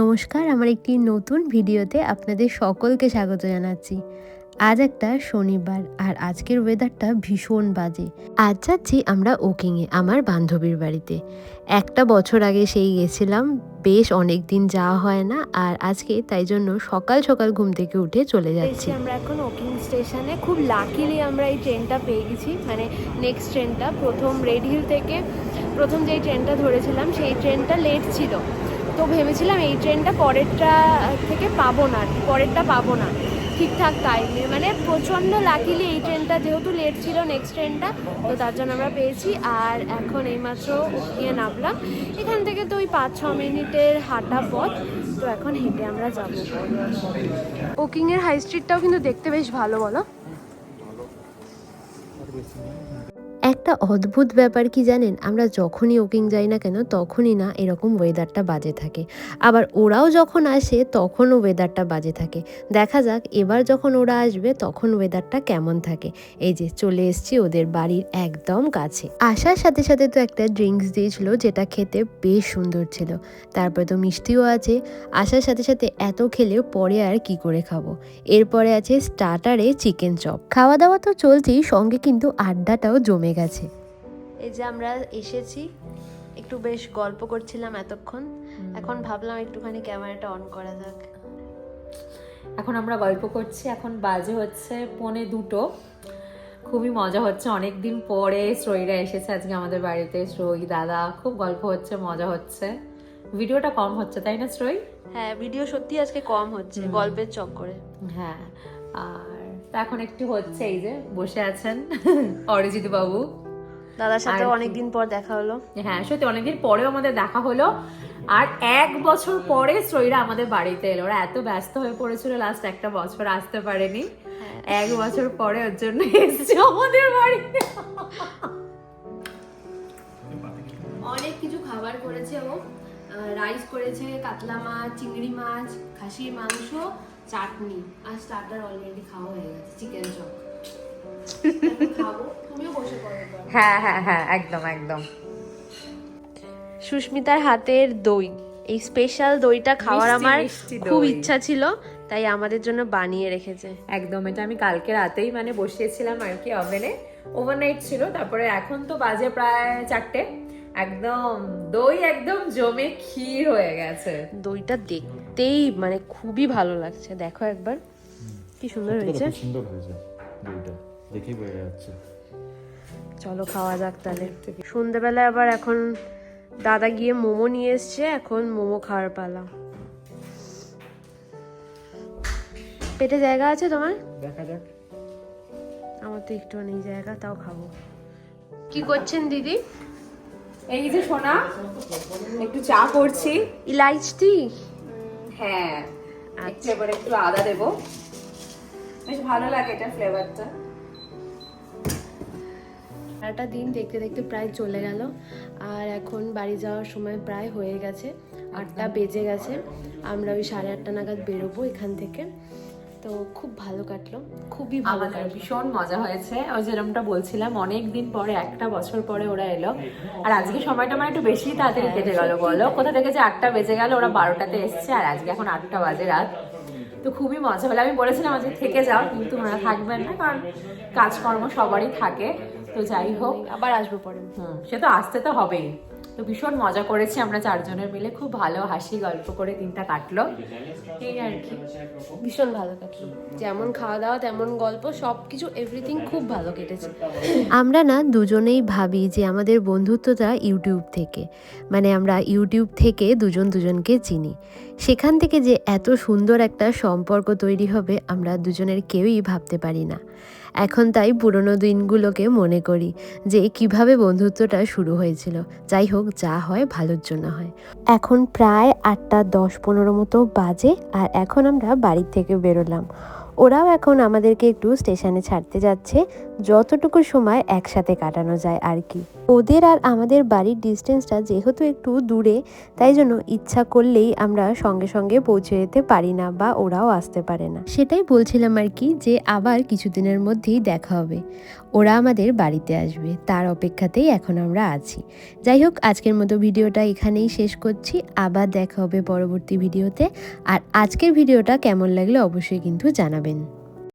নমস্কার আমার একটি নতুন ভিডিওতে আপনাদের সকলকে স্বাগত জানাচ্ছি। আজ একটা শনিবার আর আজকের ওয়েদারটা ভীষণ বাজে। আজ যাচ্ছি আমরা ওকিংয়ে আমার বান্ধবীর বাড়িতে। একটা বছর আগে সেই গেছিলাম বেশ অনেক দিন যাওয়া হয় না আর আজকে তাই জন্য সকাল সকাল ঘুম থেকে উঠে চলে যাচ্ছি। আমরা এখন ওকিং স্টেশনে খুব লাকিলি আমরা এই ট্রেনটা পেয়ে গেছি। মানে নেক্সট ট্রেনটা প্রথম রেড হিল থেকে প্রথম যেই ট্রেনটা ধরেছিলাম সেই ট্রেনটা লেট ছিল। তো ভেবেছিলাম এই ট্রেনটা পরেরটা থেকে পাবো না, পরেরটা পাবো না, ঠিকঠাক টাইমে মানে প্রচণ্ড লাকিলি এই ট্রেনটা যেহেতু লেট ছিল নেক্সট ট্রেনটা, তো তার জন্য আমরা পেয়েছি। আর এখন এই এইমাত্র গিয়ে নামলাম। এখান থেকে তো ওই পাঁচ ছ মিনিটের হাঁটা পথ, তো এখন হেঁটে আমরা যাব। ওকিংয়ের হাই স্ট্রিটটাও কিন্তু দেখতে বেশ ভালো, বলো? একটা অদ্ভুত ব্যাপার কি জানেন? আমরা যখনই ওকিং যাই না কেন, তখনই না এরকম ওয়েদারটা বাজে থাকে। আবার ওরাও যখন আসে, তখনও ওয়েদারটা বাজে থাকে। দেখা যাক, এবার যখন ওরা আসবে, তখন ওয়েদারটা কেমন থাকে। এই যে চলে এসেছি ওদের বাড়ির একদম কাছে। আসার সাথে সাথে তো একটা ড্রিঙ্কস দিয়েছিল, যেটা খেতে বেশ সুন্দর ছিল। তারপরে তো মিষ্টিও আছে। আসার সাথে সাথে এত খেলেও পরে আর কি করে খাব? এরপরে আছে স্টার্টারে চিকেন চপ খাওয়া দাওয়া তো চলছেই, সঙ্গে কিন্তু আড্ডাটাও জমে গেছে। এই যে আমরা এসেছি একটু বেশ গল্প করছিলাম এতক্ষণ। এখন ভাবলাম একটুখানি ক্যামেরাটা অন করা যাক। এখন আমরা গল্প করছি এখন বাজে হচ্ছে পৌনে দুটো। খুবই মজা হচ্ছে অনেক দিন পরে শ্রয়ীরা এসেছে আজকে আমাদের বাড়িতে শ্রয়ী দাদা খুব গল্প হচ্ছে মজা হচ্ছে। ভিডিওটা কম হচ্ছে তাই না শ্রয়ী? হ্যাঁ ভিডিও সত্যি আজকে কম হচ্ছে গল্পের চক্করে। হ্যাঁ আর তা এখন একটু হচ্ছে এই যে বসে আছেন অরিজিৎ বাবু। দাদার সাথে অনেকদিন পর দেখা হলো। হ্যাঁ সত্যি অনেকদিন পরেও আমাদের দেখা হলো। আর এক বছর পরে শ্রয়ীরা আমাদের বাড়িতে এলো। ওরা এত ব্যস্ত হয়ে পড়েছিল লাস্ট একটা বছর আসতে পারেনি। হ্যাঁ। এক বছর পরে ওর জন্য এসছে আমাদের বাড়িতে অনেক কিছু খাবার করেছে ও। রাইস করেছে কাতলা মাছ চিংড়ি মাছ খাসির মাংস চাটনি। আর স্টার্টার অলরেডি খাওয়া হয়ে গেছে চিকেন চপ খাব তুমিও বসে পড়ো হ্যাঁ হ্যাঁ হ্যাঁ একদম একদম। সুস্মিতার হাতের দই এই স্পেশাল দইটা খাওয়ার আমার খুব ইচ্ছা ছিল তাই আমাদের জন্য বানিয়ে রেখেছে। একদম এটা আমি কালকে রাতেই মানে বসিয়েছিলাম আর কি ওভেনে ওভারনাইট ছিল তারপরে এখন তো বাজে প্রায় চারটে। একদম দই একদম জমে ক্ষীর হয়ে গেছে। দইটা দেখতেই মানে খুবই ভালো লাগছে। দেখো একবার। কি সুন্দর হয়েছে। সুন্দর হয়েছে দইটা। দেখেই বোঝা যাচ্ছে। চলো খাওয়া যাক তাহলে। সন্ধেবেলায় আবার এখন দাদা গিয়ে মোমো নিয়ে এসছে। এখন মোমো খাওয়ার পালা। পেটে জায়গা আছে তোমার? দেখা যাক। আমার তো একটু নেই জায়গা তাও খাব। কি করছেন দিদি? এই যে সোনা একটু চা করছি। ইলাইচি হ্যাঁ আচ্ছা। এবার একটু আদা দেবো। বেশ ভালো লাগে এটা ফ্লেভারটা সারাটা দিন দেখতে দেখতে প্রায় চলে গেল আর এখন বাড়ি যাওয়ার সময় প্রায় হয়ে গেছে। আটটা বেজে গেছে আমরা ওই সাড়ে আটটা নাগাদ বেরোবো এখান থেকে। তো খুব ভালো কাটলো খুবই ভালো কাটলো। ভীষণ মজা হয়েছে। ওই যেরকমটা বলছিলাম অনেক দিন পরে একটা বছর পরে ওরা এলো। আর আজকে সময়টা মানে একটু বেশি তাড়াতাড়ি কেটে গেল বলো? কোথা থেকে যে আটটা বেজে গেল ওরা বারোটাতে এসছে আর আজকে এখন আটটা বাজে রাত। তো খুবই মজা হলো। আমি বলেছিলাম আজকে থেকে যাও কিন্তু ওরা থাকবেন না কারণ কাজকর্ম সবারই থাকে। তো যাই হোক। আবার আসব পরে। হুম সে তো আসতে তো হবেই। তো ভীষণ মজা করেছি আমরা চারজনের মিলে। খুব ভালো হাসি গল্প করে দিনটা কাটলো। এই আর কি। ভীষণ ভালো কাটলো। যেমন খাওয়া দাওয়া তেমন গল্প সব কিছু এভরিথিং খুব ভালো কেটেছে। আমরা না দুজনেই ভাবি যে আমাদের বন্ধুত্বটা ইউটিউব থেকে। মানে আমরা ইউটিউব থেকে দুজন দুজনকে চিনি। সেখান থেকে যে এত সুন্দর একটা সম্পর্ক তৈরি হবে আমরা দুজনের কেউই ভাবতে পারি না। এখন তাই পুরনো দিনগুলোকে মনে করি যে কীভাবে বন্ধুত্বটা শুরু হয়েছিল। যাই হোক, যা হয়, ভালোর জন্য হয়। এখন প্রায় আটটা দশ পনেরো মতো বাজে আর এখন আমরা বাড়ির থেকে বেরোলাম। ওরাও এখন আমাদেরকে একটু স্টেশনে ছাড়তে যাচ্ছে, যতটুকু সময় একসাথে কাটানো যায় আর কি। ওদের আর আমাদের বাড়ির ডিস্টেন্সটা যেহেতু একটু দূরে, তাই জন্য ইচ্ছা করলেই আমরা সঙ্গে সঙ্গে পৌঁছে যেতে পারি না বা ওরাও আসতে পারে না। সেটাই বলছিলাম আর কি যে আবার কিছুদিনের মধ্যেই দেখা হবে। ওরা আমাদের বাড়িতে আসবে। তার অপেক্ষাতেই এখন আমরা আছি। যাই হোক, আজকের মতো ভিডিওটা এখানেই শেষ করছি। আবার দেখা হবে পরবর্তী ভিডিওতে। আর আজকের ভিডিওটা কেমন লাগলে অবশ্যই কিন্তু জানাবেন।